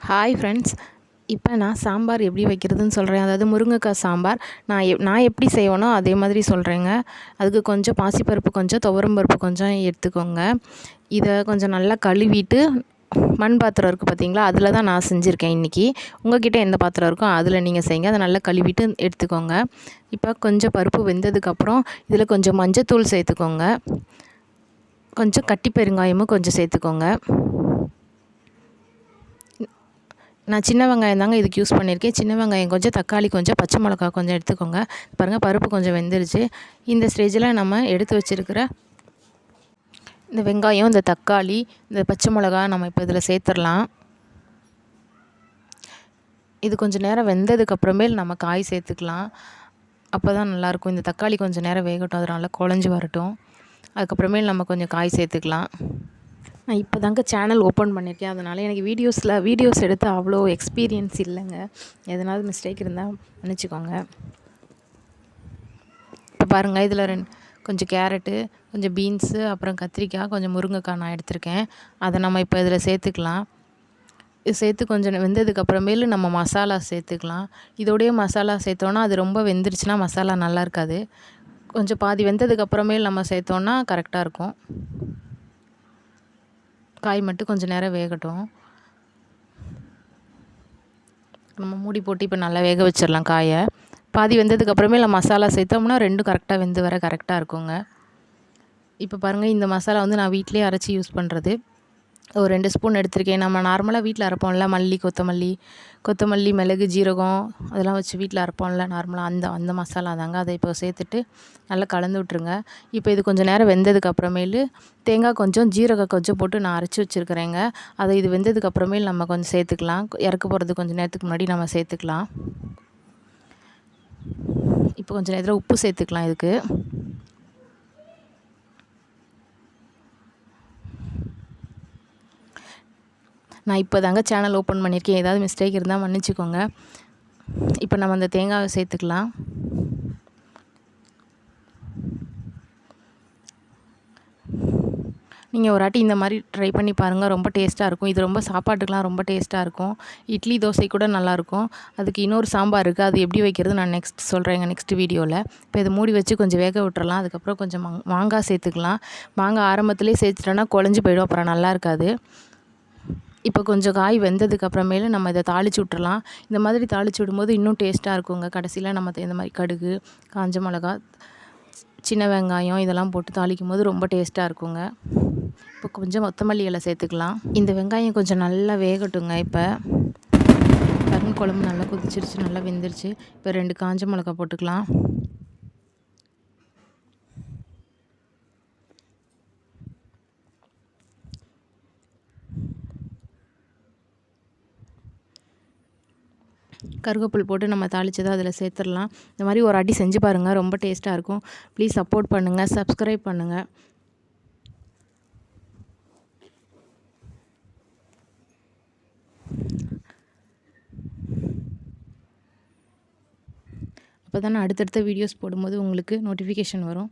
Hi friends இப்போ நான் சாம்பார் எப்படி வைக்கிறதுன்னு சொல்கிறேன் அதாவது முருங்கைக்காய் சாம்பார். நான் எப் நான் எப்படி செய்வேனோ அதே மாதிரி சொல்கிறேங்க அதுக்கு கொஞ்சம் பாசிப்பருப்பு கொஞ்சம் துவரம் பருப்பு கொஞ்சம் எடுத்துக்கோங்க. இதை கொஞ்சம் நல்லா கழுவிட்டு மண் பாத்திரம் இருக்குது பார்த்தீங்களா அதில் தான் நான் செஞ்சுருக்கேன் இன்றைக்கி உங்கள்கிட்ட எந்த பாத்திரம் இருக்கோ அதில் நீங்கள் செய்யுங்க. அதை நல்லா கழுவிட்டு எடுத்துக்கோங்க. இப்போ கொஞ்சம் பருப்பு வெந்ததுக்கப்புறம் இதில் கொஞ்சம் மஞ்சத்தூள் சேர்த்துக்கோங்க. கொஞ்சம் கட்டி பெருங்காயமும் கொஞ்சம் சேர்த்துக்கோங்க. நான் சின்ன வெங்காயம் தாங்க இதுக்கு யூஸ் பண்ணியிருக்கேன். சின்ன வெங்காயம் கொஞ்சம் தக்காளி கொஞ்சம் பச்சை மிளகா கொஞ்சம் எடுத்துக்கோங்க. பாருங்கள் பருப்பு கொஞ்சம் வெந்துருச்சு. இந்த ஸ்டேஜில் நம்ம எடுத்து வச்சுருக்கிற இந்த வெங்காயம் இந்த தக்காளி இந்த பச்சை மிளகா நம்ம இப்போ இதில் சேர்த்துடலாம். இது கொஞ்சம் நேரம் வெந்ததுக்கப்புறமேல் நம்ம காய் சேர்த்துக்கலாம். அப்போ தான் நல்லாயிருக்கும். இந்த தக்காளி கொஞ்சம் நேரம் வேகட்டும். அது நல்லா குழஞ்சி வரட்டும். அதுக்கப்புறமேல் நம்ம கொஞ்சம் காய் சேர்த்துக்கலாம். நான் இப்போ தாங்க சேனல் ஓப்பன் பண்ணியிருக்கேன். அதனால் எனக்கு வீடியோஸில் வீடியோஸ் எடுத்து அவ்வளோ எக்ஸ்பீரியன்ஸ் இல்லைங்க. எதனாவது மிஸ்டேக் இருந்தால் மன்னிச்சிக்கோங்க. இப்போ பாருங்கள் இதில் ரெண்டு கொஞ்சம் கேரட்டு கொஞ்சம் பீன்ஸு அப்புறம் கத்திரிக்காய் கொஞ்சம் முருங்கைக்காய் நான் எடுத்திருக்கேன். அதை நம்ம இப்போ இதில் சேர்த்துக்கலாம். சேர்த்து கொஞ்சம் வெந்ததுக்கப்புறமேலு நம்ம மசாலா சேர்த்துக்கலாம். இதோடைய மசாலா சேர்த்தோன்னா அது ரொம்ப வெந்துருச்சுன்னா மசாலா நல்லா இருக்காது. கொஞ்சம் பாதி வெந்ததுக்கப்புறமேல் நம்ம சேர்த்தோன்னா கரெக்டாக இருக்கும். காய் மட்டும் கொஞ்சம் நேரம் வேகட்டும். நம்ம மூடி போட்டு இப்போ நல்லா வேக வச்சிடலாம் காயை. பாதி வெந்ததுக்கப்புறமே நம்ம மசாலா சேர்த்தோம்னா ரெண்டும் கரெக்டாக வெந்து வர கரெக்டாக இருக்குங்க. இப்போ பாருங்கள் இந்த மசாலா வந்து நான் வீட்டிலே அரைச்சி யூஸ் பண்ணுறது ஒரு ரெண்டு ஸ்பூன் எடுத்திருக்கேன். நம்ம நார்மலாக வீட்டில் அரைப்போம்ல மல்லி கொத்தமல்லி. கொத்தமல்லி மிளகு ஜீரகம் அதெல்லாம் வச்சு வீட்டில் அரைப்போம்ல நார்மலாக அந்த அந்த மசாலா தாங்க. அதை இப்போ சேர்த்துட்டு நல்லா கலந்து விட்ருங்க இப்போ இது கொஞ்சம் நேரம் வெந்ததுக்கு அப்புறமேலு தேங்காய் கொஞ்சம் ஜீரகம் கொஞ்சம் போட்டு நான் அரைச்சி வச்சுருக்கிறேங்க. அதை இது வெந்ததுக்கு அப்புறமேல் நம்ம கொஞ்சம் சேர்த்துக்கலாம். இறக்க போகிறது கொஞ்சம் நேரத்துக்கு முன்னாடி நம்ம சேர்த்துக்கலாம். இப்போ கொஞ்சம் நேரத்தில் உப்பு சேர்த்துக்கலாம் இதுக்கு. நான் இப்போ தாங்க சேனல் ஓப்பன் பண்ணியிருக்கேன். ஏதாவது மிஸ்டேக் இருந்தால் மன்னிச்சிக்கோங்க. இப்போ நம்ம அந்த தேங்காவை சேர்த்துக்கலாம். நீங்கள் ஒரு வாட்டி இந்த மாதிரி ட்ரை பண்ணி பாருங்கள் ரொம்ப டேஸ்ட்டாக இருக்கும். இது ரொம்ப சாப்பாட்டுக்கெலாம் ரொம்ப டேஸ்ட்டாக இருக்கும். இட்லி தோசை கூட நல்லாயிருக்கும் அதுக்கு இன்னொரு சாம்பார் இருக்குது அது எப்படி வைக்கிறது நான் நெக்ஸ்ட் சொல்கிறேங்க நெக்ஸ்ட் வீடியோவில் இப்போ இதை மூடி வச்சு கொஞ்சம் வேக விட்டுறலாம். அதுக்கப்புறம் கொஞ்சம் மாங்காய் சேர்த்துக்கலாம். மாங்காய் ஆரம்பத்துலேயே சேர்த்துட்டோன்னா குழஞ்சி போயிடும். அப்புறம் நல்லா இருக்காது. இப்போ கொஞ்சம் காய் வெந்ததுக்கப்புறமேலு நம்ம இதை தாளித்து விட்டுறலாம். இந்த மாதிரி தாளித்து விடும்போது இன்னும் டேஸ்ட்டாக இருக்குங்க. கடைசியில் நம்ம இந்த மாதிரி கடுகு காஞ்ச மிளகா சின்ன வெங்காயம் இதெல்லாம் போட்டு தாளிக்கும் போது ரொம்ப டேஸ்ட்டாக இருக்குங்க. இப்போ கொஞ்சம் கொத்தமல்லி இலை சேர்த்துக்கலாம். இந்த வெங்காயம் கொஞ்சம் நல்லா வேகட்டுங்க இப்போ. கருண் குழம்பு நல்லா கொதிச்சிருச்சு நல்லா வெந்துருச்சு. இப்போ ரெண்டு காஞ்ச மிளகா போட்டுக்கலாம். கருவேப்பில் போட்டு நம்ம தாளித்ததை அதில் சேர்த்துடலாம். இந்த மாதிரி ஒரு அடி செஞ்சு பாருங்கள் ரொம்ப டேஸ்ட்டாக இருக்கும். ப்ளீஸ் சப்போர்ட் பண்ணுங்கள் சப்ஸ்கிரைப் பண்ணுங்கள் அப்போ தான் அடுத்தடுத்த வீடியோஸ் போடும்போது உங்களுக்கு நோட்டிஃபிகேஷன் வரும்.